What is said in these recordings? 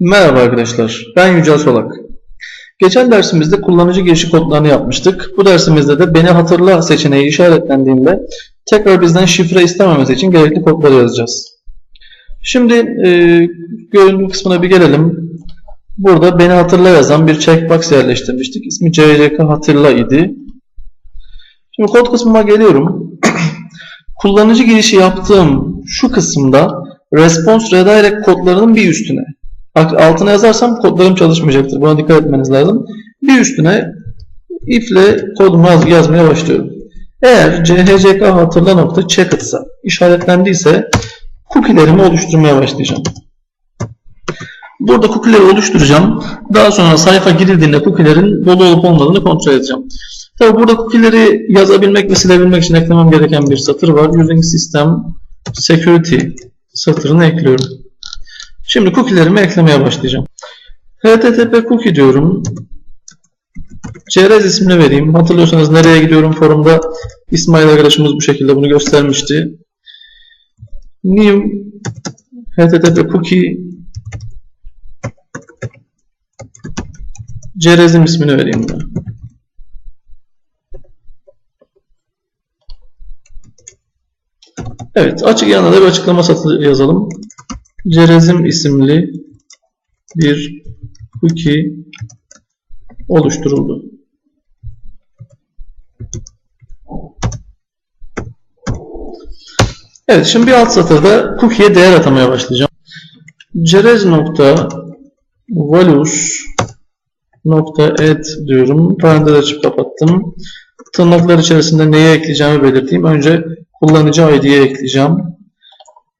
Merhaba arkadaşlar, ben Yücel Solak. Geçen dersimizde kullanıcı girişi kodlarını yapmıştık. Bu dersimizde de beni hatırla seçeneği işaretlendiğinde tekrar bizden şifre istememesi için gerekli kodları yazacağız. Şimdi e, görüntü kısmına bir gelelim. Burada beni hatırla yazan bir checkbox yerleştirmiştik. İsmi CCK hatırla idi. Şimdi kod kısmına geliyorum. kullanıcı girişi yaptığım şu kısımda response redirect kodlarının bir üstüne altına yazarsam kodlarım çalışmayacaktır. Buna dikkat etmeniz lazım. Bir üstüne if ile kodumu yaz, yazmaya başlıyorum. Eğer chck hatırla nokta checked'sa işaretlendiyse cookie'lerimi oluşturmaya başlayacağım. Burada cookie'leri oluşturacağım. Daha sonra sayfa girildiğinde cookie'lerin dolu olup olmadığını kontrol edeceğim. Tabi burada cookie'leri yazabilmek ve silebilmek için eklemem gereken bir satır var. Using System Security satırını ekliyorum. Şimdi cookie'lerimi eklemeye başlayacağım. http cookie diyorum. Cerez ismini vereyim. Hatırlıyorsanız nereye gidiyorum forumda İsmail arkadaşımız bu şekilde bunu göstermişti. New http cookie Cerez'im ismini vereyim ben. Evet, açık yanına da bir açıklama satır yazalım. Cerezim isimli bir cookie oluşturuldu. Evet şimdi bir alt satırda cookie'ye değer atamaya başlayacağım. Cerez nokta values nokta add diyorum. Parantez açıp kapattım. Tırnaklar içerisinde neye ekleyeceğimi belirteyim. Önce kullanıcı ID'ye ekleyeceğim.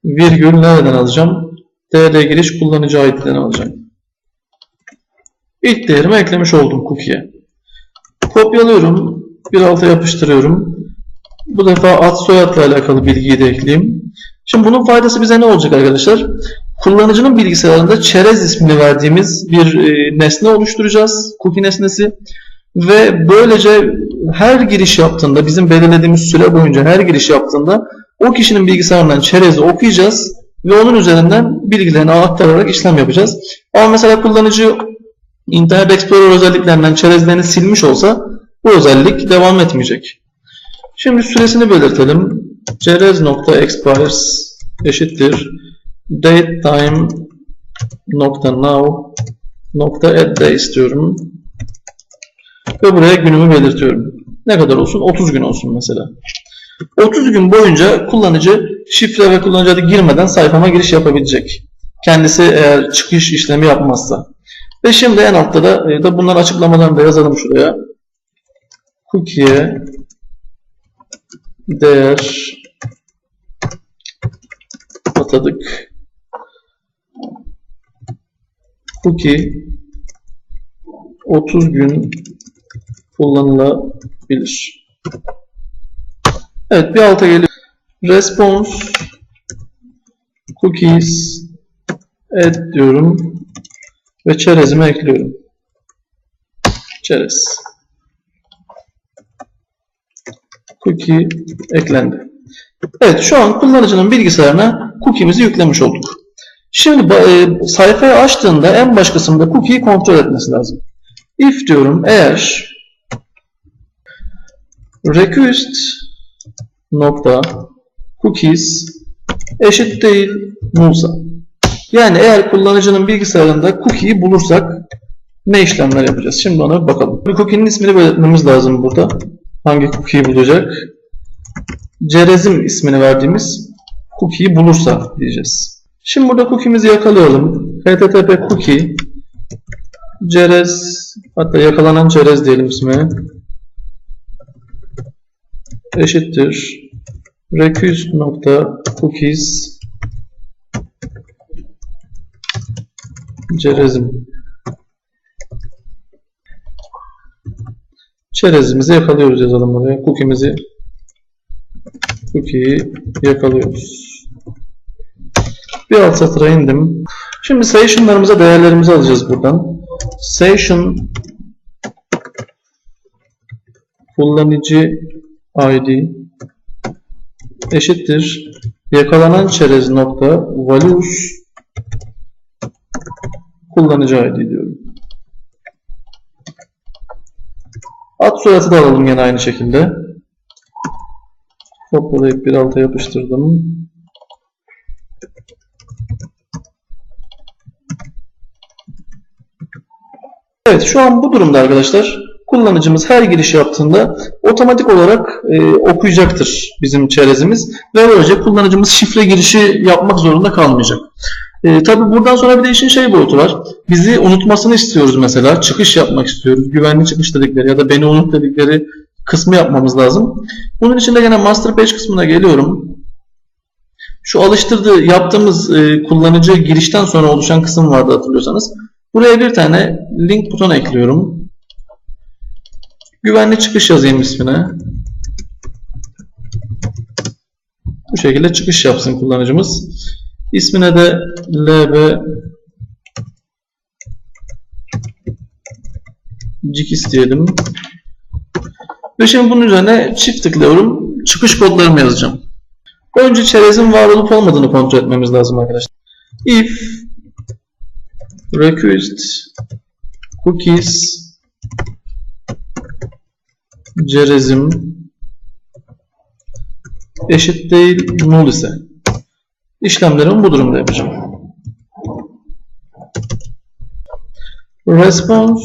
Virgül nereden alacağım? DL giriş kullanıcı ID'den alacağım. İlk değerimi eklemiş oldum cookie'ye. Kopyalıyorum. Bir alta yapıştırıyorum. Bu defa ad soyadla alakalı bilgiyi de ekleyeyim. Şimdi bunun faydası bize ne olacak arkadaşlar? Kullanıcının bilgisayarında çerez ismini verdiğimiz bir e, nesne oluşturacağız. Cookie nesnesi. Ve böylece her giriş yaptığında bizim belirlediğimiz süre boyunca her giriş yaptığında o kişinin bilgisayarından çerezi okuyacağız ve onun üzerinden bilgilerini aktararak işlem yapacağız. Ama mesela kullanıcı Internet Explorer özelliklerinden çerezlerini silmiş olsa bu özellik devam etmeyecek. Şimdi süresini belirtelim. Cerez.expires eşittir datetime nokta now nokta add istiyorum. Ve buraya günümü belirtiyorum. Ne kadar olsun? 30 gün olsun mesela. 30 gün boyunca kullanıcı şifre ve kullanıcı adı girmeden sayfama giriş yapabilecek. Kendisi eğer çıkış işlemi yapmazsa. Ve şimdi en altta da, e, da bunların açıklamalarını da yazalım şuraya. Cookie'ye değer atadık. Cookie 30 gün kullanılabilir. Evet bir alta geliyor. Response cookies add diyorum ve çerezime ekliyorum. Çerez. Cookie eklendi. Evet şu an kullanıcının bilgisayarına cookie'mizi yüklemiş olduk. Şimdi e, sayfayı açtığında en baş kısımda cookie'yi kontrol etmesi lazım. If diyorum eğer request nokta cookies eşit değil nullsa. Yani eğer kullanıcının bilgisayarında cookie'yi bulursak ne işlemler yapacağız? Şimdi ona bakalım. Bir cookie'nin ismini belirtmemiz lazım burada. Hangi cookie'yi bulacak? Cerezim ismini verdiğimiz cookie'yi bulursa diyeceğiz. Şimdi burada cookie'mizi yakalayalım. http cookie cerez hatta yakalanan cerez diyelim ismi eşittir. Recuse nokta cookies cerezim çerezimizi yakalıyoruz yazalım buraya. Cookie'mizi cookie'yi yakalıyoruz. Bir alt satıra indim. Şimdi session'larımıza değerlerimizi alacağız buradan. Session kullanıcı id eşittir yakalanan çerez nokta values kullanıcı ID diyorum. Ad soyadı da alalım yine aynı şekilde. Kopyalayıp bir alta yapıştırdım. Evet şu an bu durumda arkadaşlar kullanıcımız her giriş yaptığında otomatik olarak e, okuyacaktır bizim çerezimiz ve böylece kullanıcımız şifre girişi yapmak zorunda kalmayacak. E, Tabi buradan sonra bir de işin şey boyutu var. Bizi unutmasını istiyoruz mesela. Çıkış yapmak istiyoruz. Güvenli çıkış dedikleri ya da beni unut dedikleri kısmı yapmamız lazım. Bunun için de gene master page kısmına geliyorum. Şu alıştırdığı yaptığımız e, kullanıcı girişten sonra oluşan kısım vardı hatırlıyorsanız. Buraya bir tane link butonu ekliyorum. Güvenli çıkış yazayım ismine. Bu şekilde çıkış yapsın kullanıcımız. İsmine de lb cikis diyelim. Ve şimdi bunun üzerine çift tıklıyorum. Çıkış kodlarımı yazacağım. Önce çerezin var olup olmadığını kontrol etmemiz lazım arkadaşlar. If request cookies cerezim eşit değil null ise işlemlerimi bu durumda yapacağım. Response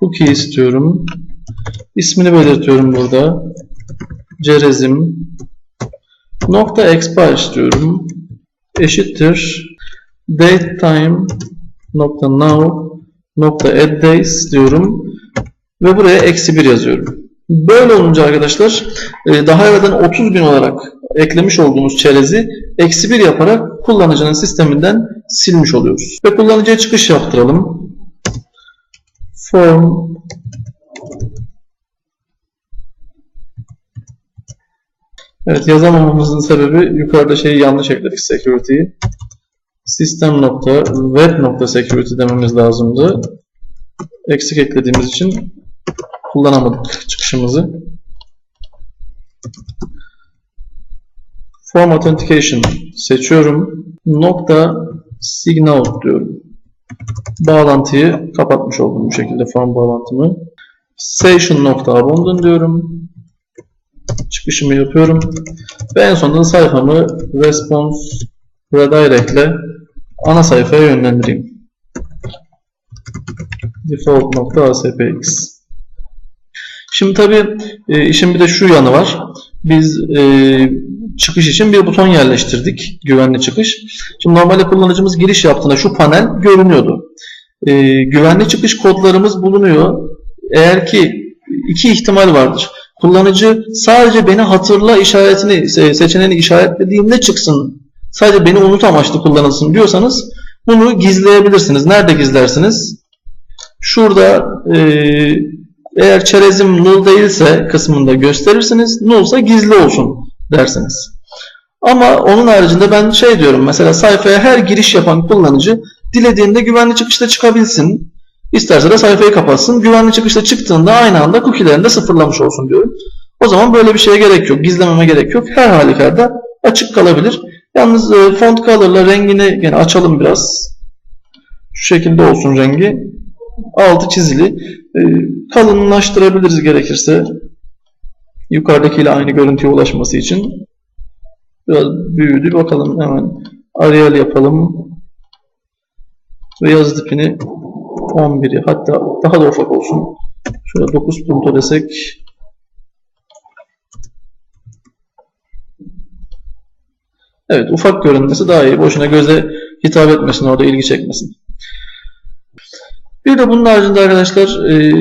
cookie istiyorum. İsmini belirtiyorum burada. Cerezim nokta expire istiyorum. Eşittir date time nokta now nokta add days diyorum ve buraya eksi 1 yazıyorum. Böyle olunca arkadaşlar e, daha evvelden 30 bin olarak eklemiş olduğumuz çerezi eksi 1 yaparak kullanıcının sisteminden silmiş oluyoruz. Ve kullanıcıya çıkış yaptıralım. Form Evet yazamamamızın sebebi yukarıda şeyi yanlış ekledik security'yi. System nokta web nokta security dememiz lazımdı. Eksik eklediğimiz için kullanamadık çıkışımızı. Form Authentication seçiyorum. Nokta Signal diyorum. Bağlantıyı kapatmış oldum bu şekilde form bağlantımı. Session nokta abandon diyorum. Çıkışımı yapıyorum. Ve en sonunda sayfamı response redirect ile ana sayfaya yönlendireyim. Default nokta ASPX. Şimdi tabii e, işin bir de şu yanı var. Biz e, çıkış için bir buton yerleştirdik. Güvenli çıkış. Şimdi normalde kullanıcımız giriş yaptığında şu panel görünüyordu. E, güvenli çıkış kodlarımız bulunuyor. Eğer ki iki ihtimal vardır. Kullanıcı sadece beni hatırla işaretini seçeneğini işaretlediğinde çıksın. Sadece beni unut amaçlı kullanılsın diyorsanız bunu gizleyebilirsiniz. Nerede gizlersiniz? Şurada e, eğer çerezim null değilse kısmında gösterirsiniz. Nullsa gizli olsun dersiniz. Ama onun haricinde ben şey diyorum mesela sayfaya her giriş yapan kullanıcı dilediğinde güvenli çıkışta çıkabilsin. İsterse de sayfayı kapatsın. Güvenli çıkışta çıktığında aynı anda cookie'lerini de sıfırlamış olsun diyorum. O zaman böyle bir şeye gerek yok. Gizlememe gerek yok. Her halükarda açık kalabilir. Yalnız e, font color'la rengini yine açalım biraz. Şu şekilde olsun rengi. Altı çizili. E, kalınlaştırabiliriz gerekirse. Yukarıdakiyle aynı görüntüye ulaşması için. Biraz büyüdü. Bakalım hemen Arial yapalım. Ve yazı tipini 11'i hatta daha da ufak olsun. Şöyle 9 punto desek Evet ufak görünmesi daha iyi. Boşuna göze hitap etmesin orada ilgi çekmesin. Bir de bunun haricinde arkadaşlar e,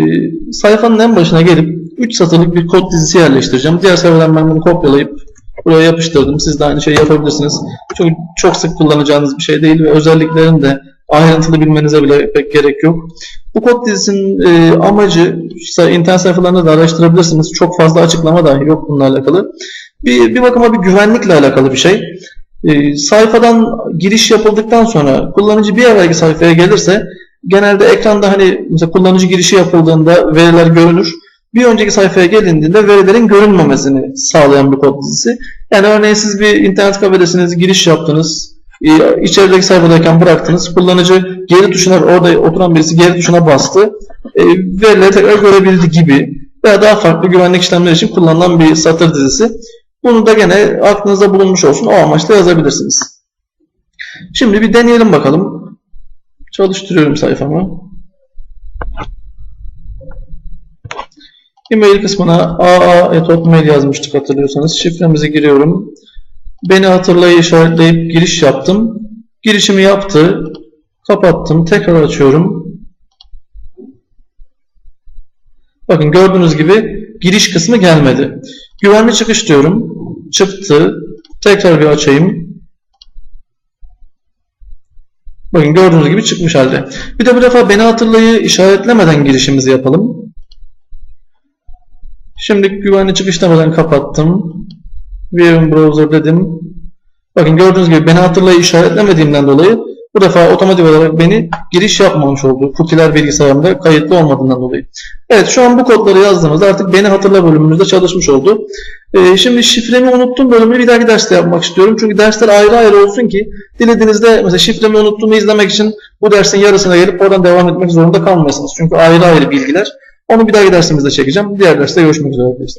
sayfanın en başına gelip 3 satırlık bir kod dizisi yerleştireceğim. Diğer sayfadan ben bunu kopyalayıp buraya yapıştırdım. Siz de aynı şeyi yapabilirsiniz. Çünkü çok sık kullanacağınız bir şey değil ve özelliklerini de ayrıntılı bilmenize bile pek gerek yok. Bu kod dizisinin e, amacı internet sayfalarında da araştırabilirsiniz. Çok fazla açıklama dahi yok bununla alakalı. Bir, bir bakıma bir güvenlikle alakalı bir şey. E, sayfadan giriş yapıldıktan sonra kullanıcı bir evvelki sayfaya gelirse genelde ekranda hani mesela kullanıcı girişi yapıldığında veriler görünür. Bir önceki sayfaya gelindiğinde verilerin görünmemesini sağlayan bir kod dizisi. Yani örneğin siz bir internet kafedesiniz, giriş yaptınız, e, içerideki sayfadayken bıraktınız. Kullanıcı geri tuşuna orada oturan birisi geri tuşuna bastı. E, verileri tekrar görebildi gibi veya daha farklı güvenlik işlemleri için kullanılan bir satır dizisi. Bunu da gene aklınızda bulunmuş olsun. O amaçla yazabilirsiniz. Şimdi bir deneyelim bakalım. Çalıştırıyorum sayfamı. E-mail kısmına aa.hotmail yazmıştık hatırlıyorsanız. Şifremizi giriyorum. Beni hatırlayı işaretleyip giriş yaptım. Girişimi yaptı. Kapattım. Tekrar açıyorum. Bakın gördüğünüz gibi giriş kısmı gelmedi. Güvenli çıkış diyorum. Çıktı. Tekrar bir açayım. Bakın gördüğünüz gibi çıkmış halde. Bir de bu defa beni hatırlayı işaretlemeden girişimizi yapalım. Şimdi güvenli çıkış demeden kapattım. View Browser dedim. Bakın gördüğünüz gibi beni hatırlayı işaretlemediğimden dolayı bu defa otomatik olarak beni giriş yapmamış oldu. Cookie'ler bilgisayarımda kayıtlı olmadığından dolayı. Evet şu an bu kodları yazdığımızda artık beni hatırla bölümümüzde çalışmış oldu. Ee, şimdi şifremi unuttum bölümünü bir dahaki derste yapmak istiyorum. Çünkü dersler ayrı ayrı olsun ki dilediğinizde mesela şifremi unuttuğumu izlemek için bu dersin yarısına gelip oradan devam etmek zorunda kalmayasınız. Çünkü ayrı ayrı bilgiler. Onu bir dahaki dersimizde çekeceğim. Diğer derste görüşmek üzere arkadaşlar.